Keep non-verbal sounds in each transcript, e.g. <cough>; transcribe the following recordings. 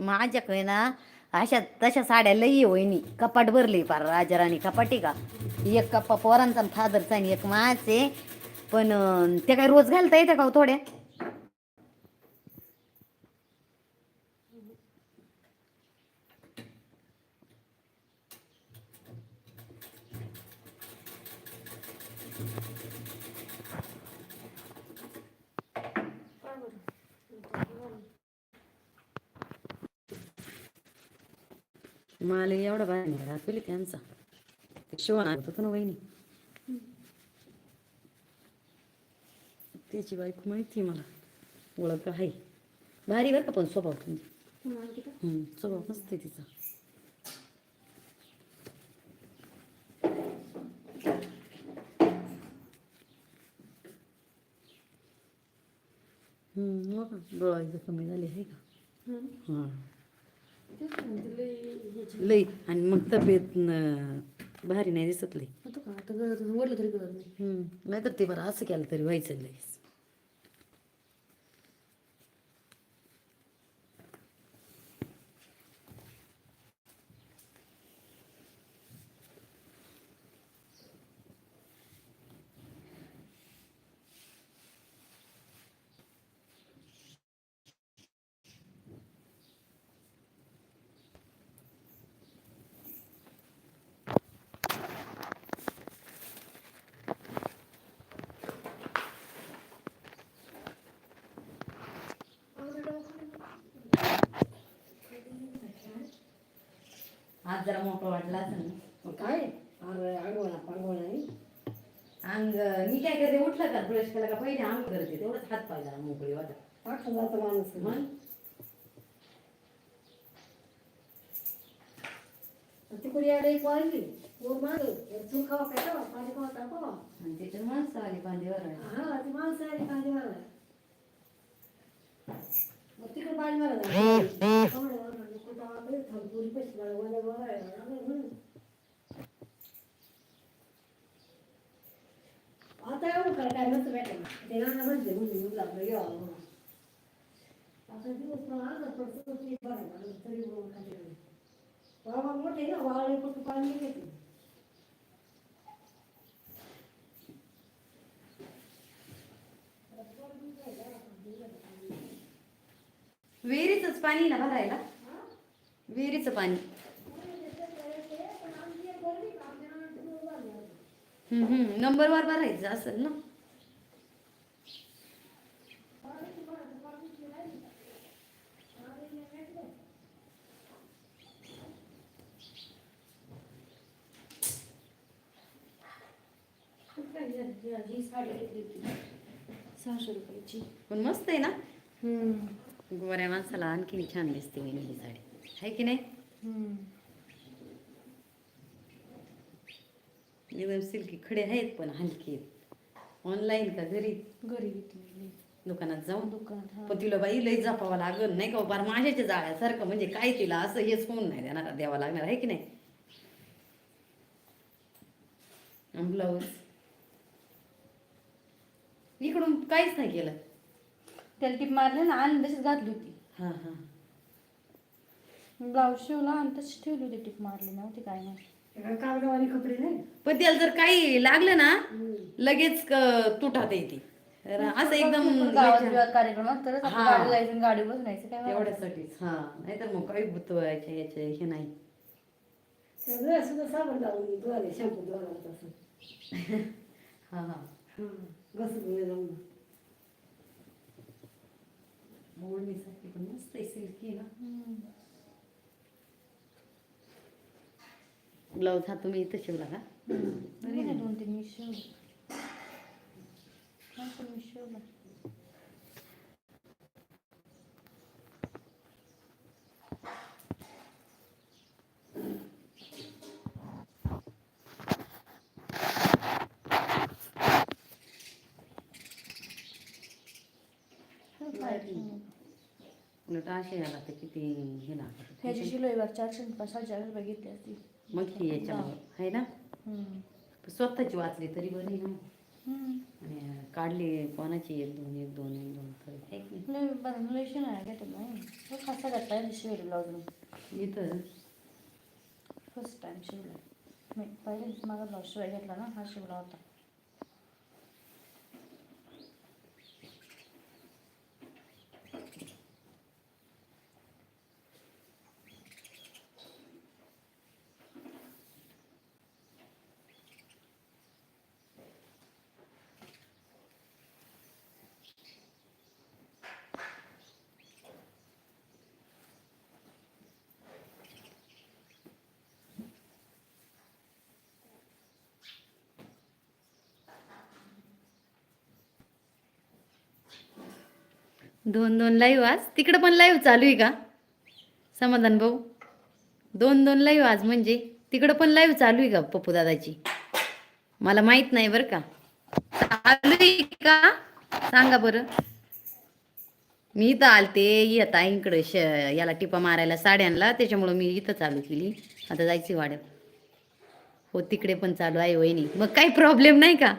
माझ्याकडे ना अशा तशा साड्या लई वहिनी. कपाट भरली पार राजाराणी कपाटी का? एक कप्पा पोरांचा आणि फादरचा आणि एक माझे पण ते काय रोज घालता येते का हो थोड्या? मला एवढा बाहेर दाखवली त्यांचा शिवण होतं ना वहिनी? त्याची बायको माहिती मला. ओळख आहे. भारी बरं का पण स्वभाव तुमचा स्वभाव मस्त आहे तिचा. हम्म, डोळा कमी झाले आहे का? हां. लई. आणि मग तब्येत भारी नाही दिसत लई. तरी नाही. नाहीतर ते बरं असं केलं तरी व्हायचं लगेच आज जरा मोकळं वाटलं असं ना. मग काय? अरे पाडवळा नाही अंग मी काय करते उठलं का ब्रश केला का पहिले अंग करते तेवढंच हात पाय जरा मोकळी वाटत पाठवून जातं माणूस. मग? तिकडे यायला एक वाजली. वर माग चूल खावा काय खावा? पाणी खावा तापावा आणि त्याच्यात माणसं आली पांदेवर हा ती माणसं आली पाणी मारायला मग तिकडे पाणी मारायला पुरी पैसे मला म्हणून आता एवढं काय काय नसतं ते नाना म्हणते म्हणून आपलं यावं म्हणून. आता दिवस मला आज पडतो ते बरं आहे. तरी बरोबर खाली बाबा मोठे ना वाळे फक्त पाणी घेते विहिरीचंच पाणी ना भरायला विहिरीचं पाणी. हम्म. नंबरवर भरायचं असेल ना. सहाशे रुपयाची. पण मस्त आहे ना. गोऱ्या माणसाला आणखीन छान दिसते मी ही साडी. आहे की नाही? एकदम सिल्की खडे आहेत पण हलकी आहेत. ऑनलाईन का घरी? घरी दुकानात जाऊन? दुकानात पण तिला बाई लई जपावं लागल नाही का? बार माझ्याच्या जाळ्यासारखं म्हणजे काय तिला असं हेच होऊन नाही देणार द्यावं लागणार आहे की नाही? ब्लाऊज इकडून काहीच नाही केलं. त्याला टीप मारली ना आणि तशीच घातली होती. हा हा. ब्लाऊज शिवला आणि तशीच ठेवली होती टीप मारली नव्हती काय नाही कपडे नाही? पण त्याला जर काही लागलं ना लगेच क- तुटात येते. तर असं एकदम गावात बिवात कार्यक्रमात तरच आपण हा. गाडी बसण्याचं काय एवढ्यासाठीच हा. नाहीतर मग काही बुतवायचे याचे हे नाही. सगळं सुद्धा साबण लावून धुवाले शॅम्पू धुवायला तसं <laughs> हा हा. पण मस्त आहे सिल्की ना. ब्लाऊज हा तुम्ही इथं शिवला का? दोन तीन मी शिवलं. उलट असे आला तर किती हे लागत ह्याची शिलाई चारशे पाच साडेचारशे रुपये घेतली असती मग ती याच्यामुळे आहे ना. स्वतःची वाचली तरी बरी ना. आणि काढली कोणाची? एक दोन एक दोन एक दोन तर है की ब्लाऊज नाही? इथं. फर्स्ट टाइम शिवला मी पहिले माझा ब्लाऊज शिवाय घेतला ना हा शिवला होता. दोन दोन लाईव्ह आज. तिकडं पण लाईव्ह चालू आहे का? समाधान भाऊ. दोन दोन लाईव्ह आज म्हणजे. तिकडं पण लाईव्ह चालू आहे का पप्पू दादाची? मला माहीत नाही बरं का. चालू आहे का? सांगा बरं. मी इथं आलते. येता इकडे श याला टिपा मारायला साड्यांना त्याच्यामुळं मी इथं चालू केली. आता जायची वाड्यात. हो तिकडे पण चालू आहे वहिनी. मग काही प्रॉब्लेम नाही का?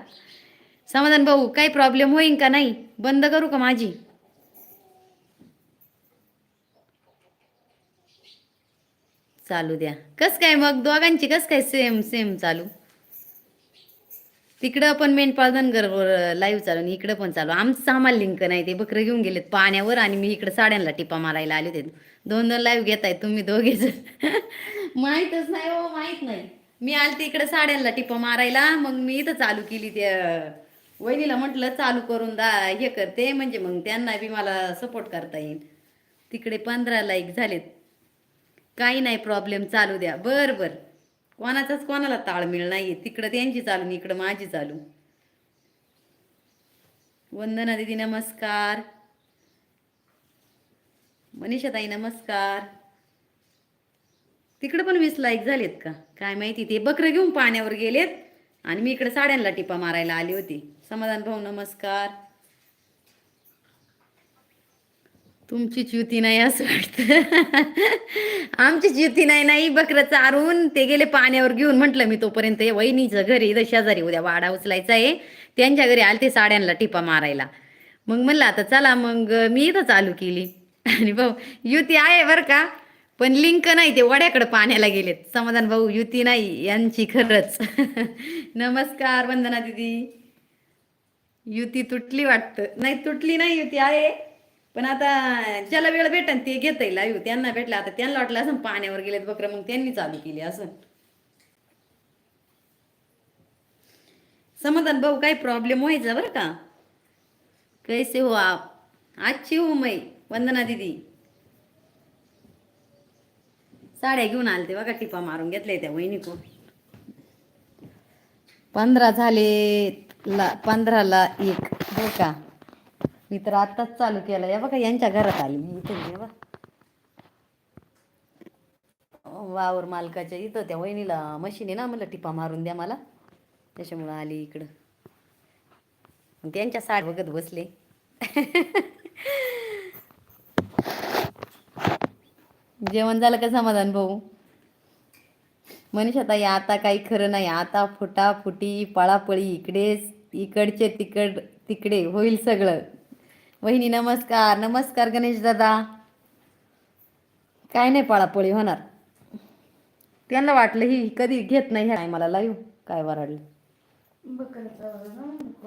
समाधान भाऊ काही प्रॉब्लेम होईन का नाही? बंद करू का माझी? चालू द्या. कस काय मग? दोघांची कस काय सेम सेम चालू? तिकडं पण मेंढपाळ धनगरवर लाईव्ह चालू आणि इकडं पण चालू. आमचं आम्हाला लिंक नाही ते बकरं घेऊन गेलेत पाण्यावर आणि मी इकडं साड्यांना टिपा मारायला आले होते. दोन दोन लाईव्ह घेताय तुम्ही दोघेच <laughs> माहीतच नाही हो माहीत नाही. मी आलते इकडं साड्यांना टिपा मारायला मग मी इथं चालू केली त्या वहिनीला म्हटलं चालू करून दा हे करते. म्हणजे मग त्यांना बी मला सपोर्ट करता येईल. तिकडे पंधरा लाईक झालेत. काही नाही प्रॉब्लेम चालू द्या. बर बरं. कोणाचाच कोणाला ताळमेळ नाहीये. तिकडं त्यांची चालू इकडं माझी चालू. वंदना दिदी नमस्कार. मनीषाताई नमस्कार. तिकडं पण वीस लाईक झालेत का? काय माहिती ते बकरं घेऊन पाण्यावर गेलेत आणि मी इकडे साड्यांना टिपा मारायला आली होती. समाधान भाऊ नमस्कार. तुमचीच युती नाही असं वाटतं. आमचीच युती नाही नाही बकरं चारून. ते गेले पाण्यावर घेऊन. म्हटलं मी तोपर्यंत हे वहिनीचं घरी इथं शेजारी उद्या वाडा उचलायचा आहे. त्यांच्या घरी आले ते साड्यांना टिपा मारायला. मग म्हणलं आता चला मग मी इथं चालू केली. आणि भाऊ युती आहे बरं का पण लिंक नाही ते वड्याकडे पाण्याला गेलेत. समाधान भाऊ युती नाही यांची खरंच. नमस्कार वंदना दिदी. युती तुटली वाटतं. नाही तुटली नाही युती आहे. पण आता ज्याला वेळ भेटन ते घेता येईल आयु त्यांना भेटलं आता त्यांना वाटलं असं पाण्यावर गेलेत बकरं मग त्यांनी चालू केली असं. समाधान भाऊ काही प्रॉब्लेम व्हायचा बरं का? कैसे हो आप? आजची हो मै वंदना दिदी. साड्या घेऊन आलते बघा टिपा मारून घेतले त्या वहिनीको पंधरा झाले ला पंधराला एक हो का? मी तर आत्ताच चालू केला या बघा यांच्या घरात आली. मी इथे हे वावर मालकाच्या इथं त्या वहिनीला मशीन आहे ना मला टिपा मारून द्या मला. त्याच्यामुळं आली इकडं. त्यांच्या साड बघत बसले. जेवण झालं का समाधान भाऊ? मनीषा ताई आता काही खरं नाही. आता फुटाफुटी पळापळी इकडेच इकडचे तिकड तिकडे होईल सगळं. वहिनी नमस्कार. नमस्कार गणेश दादा. काय नाही पाळापोळी होणार. त्यांना वाटलं ही कधी घेत नाही ह्या मला लाईव्ह काय वराडलं.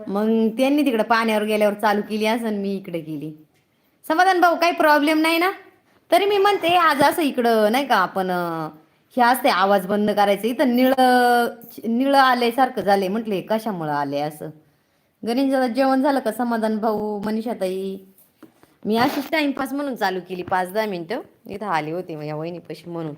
मग त्यांनी तिकडे पाण्यावर गेल्यावर चालू केली असं मी इकडे केली समाधान भाऊ काही प्रॉब्लेम नाही ना? तरी मी म्हणते आज असं इकडं नाही का आपण हे असते आवाज बंद करायचं. इथं निळ निळ आले सारखं झाले म्हटले कशामुळं आले असं? गणेश दादा जेवण झालं का? समाधान भाऊ मनीषाताई? मी अशीच टाइमपास म्हणून चालू केली पाच दहा मिनटं. इथं आले होते माझ्या वहिनीपाशी म्हणून.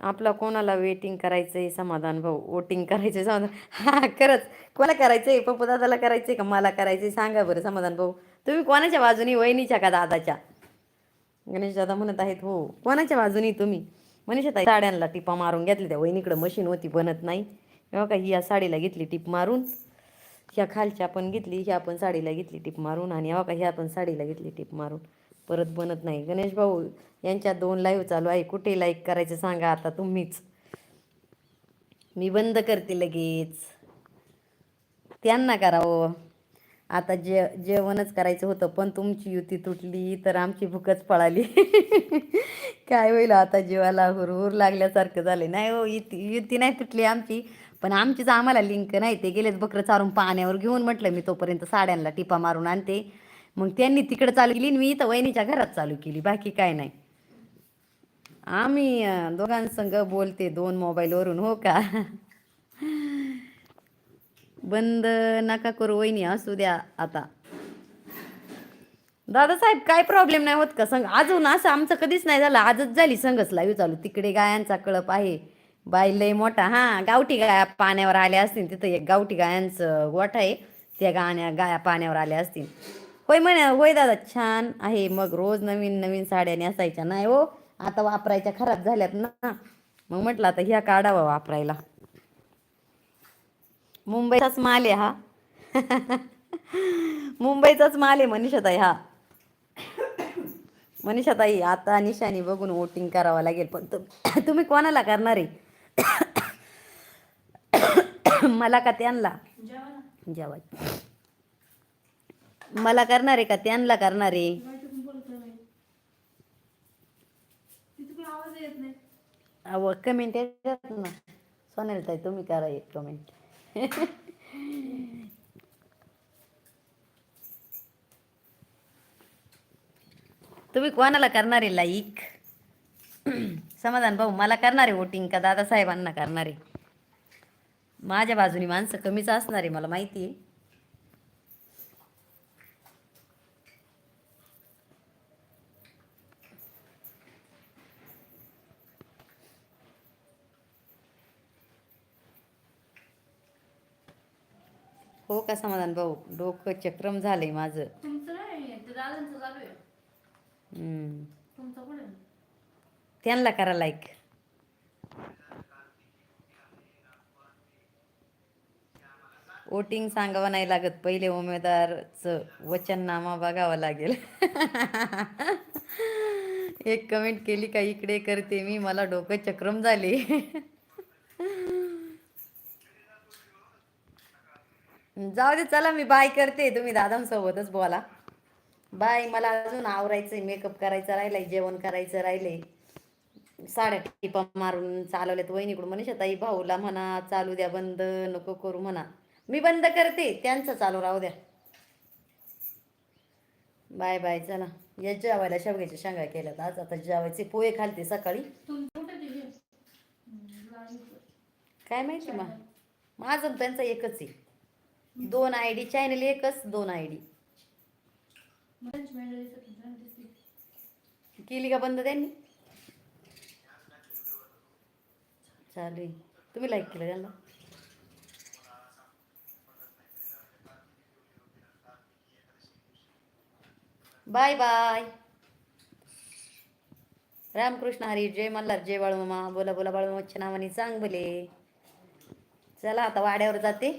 आपला कोणाला वेटिंग करायचंय समाधान भाऊ? वोटिंग करायचंय समाधान हा खरंच. कोणाला करायचंय? पप्पू दादाला करायचंय का? मला करायचंय? सांगा बरं समाधान भाऊ. तुम्ही कोणाच्या बाजूनी वहिनीच्या का दादाच्या? गणेश दादा म्हणत आहेत हो. कोणाच्या बाजूनी तुम्ही? मनीषा ताई साड्यांना टिपा मारून घेतली त्या वहिनीकडे मशीन होती बनत नाही. तेव्हा का ही या साडीला घेतली टिप मारून ह्या खालच्या पण घेतली ह्या पण साडीला घेतली टिप मारून आणि ह्या का ह्या पण साडीला घेतली टिप मारून. परत बनत नाही. गणेश भाऊ यांच्या दोन लाईव्ह चालू आहे. कुठे लाईक करायचं सांगा आता तुम्हीच. मी बंद करते लगेच. त्यांना करावं हो. आता जे जेवणच करायचं होतं पण तुमची युती तुटली तर आमची भूकच पळाली. <laughs> काय होईल आता जीवाला? हुरहुर लागल्यासारखं झालं नाही हो युती युती नाही तुटली आमची पण आमचीच आम्हाला लिंक नाही. ते गेलेच बकरं चारून पाण्यावर घेऊन म्हटलं मी तोपर्यंत साड्यांना टिपा मारून आणते. मग त्यांनी तिकडं चालू केली मी इथं वहिनीच्या घरात चालू केली. बाकी काय नाही. आम्ही दोघांसंग बोलते दोन मोबाईलवरून हो का? <laughs> बंद नका करू वहिनी असू द्या आता. दादासाहेब काय प्रॉब्लेम नाही होत का? संग अजून असं आमचं कधीच नाही झालं. आजच झाली संगच लाईव्ह चालू. तिकडे गायांचा कळप आहे. बाई लय मोठा. हां गावठी गाया पाण्यावर आल्या असतील. तिथं एक गावठी गायांचं गोठा आहे. त्या गाण्या गाया पाण्यावर आल्या असतील. होय म्हणे होय दादा छान आहे. मग रोज नवीन नवीन साड्या नेसायच्या. नाही हो आता वापरायच्या खराब झाल्यात ना. मग म्हटलं आता ह्या काढावा वापरायला. मुंबईचाच माल आहे हा. मुंबईचाच माल आहे मनीषाताई हा. मनीषाताई आता निशाणी बघून वोटिंग करावं लागेल पण तुम्ही कोणाला करणार आहे? मला का त्यांना? जेवा ना जेव्हा मला करणार आहे का? त्यांना करणार आहे. कमेंट येतात ना. सोनेल ताई तुम्ही करा एक कमेंट <laughs> तुम्ही कोणाला करणार आहे लाईक? समाधान भाऊ मला करणार आहे वोटिंग का दादासाहेबांना करणार? आहे माझ्या बाजूनी माणसं कमीच असणार आहे मला माहिती आहे हो का समाधान? भाऊ डोकं चक्रम झालंय माझं? त्यांना करा लाईक वोटिंग सांगावं नाही लागत. पहिले उमेदवारचं वचननामा बघावं लागेल. <laughs> एक कमेंट केली का इकडे करते मी मला डोकं चक्रम झाले. <laughs> जाऊ दे चला मी बाय करते. तुम्ही दादांसोबतच बोला. बाय मला अजून आवरायचंय मेकअप करायचं राहिलंय जेवण करायचं राहिलंय. साड्या टिपा मारून चालवल्यात वहिनीकडून म्हणे ताई भाऊला म्हणा चालू द्या बंद नको करू म्हणा. मी बंद करते त्यांचं चालू राहू द्या. बाय बाय चला. या जेवायला शेवग्याच्या शेंगा केल्यात आज. आता जेवायचे पोहे खालते सकाळी. काय माहिती मग? माझं त्यांचा त्यांचं एकच आहे. दोन आय डी चॅनल एकच दोन आय डी. केली का बंद त्यांनी? चालू तुम्ही लाईक केलं त्यांना? बाय बाय रामकृष्ण हरी जय मल्हार जय बाळूमामा. बोला बोला बाळूमाच्या नावाने चांग बोले चला आता वाड्यावर जाते.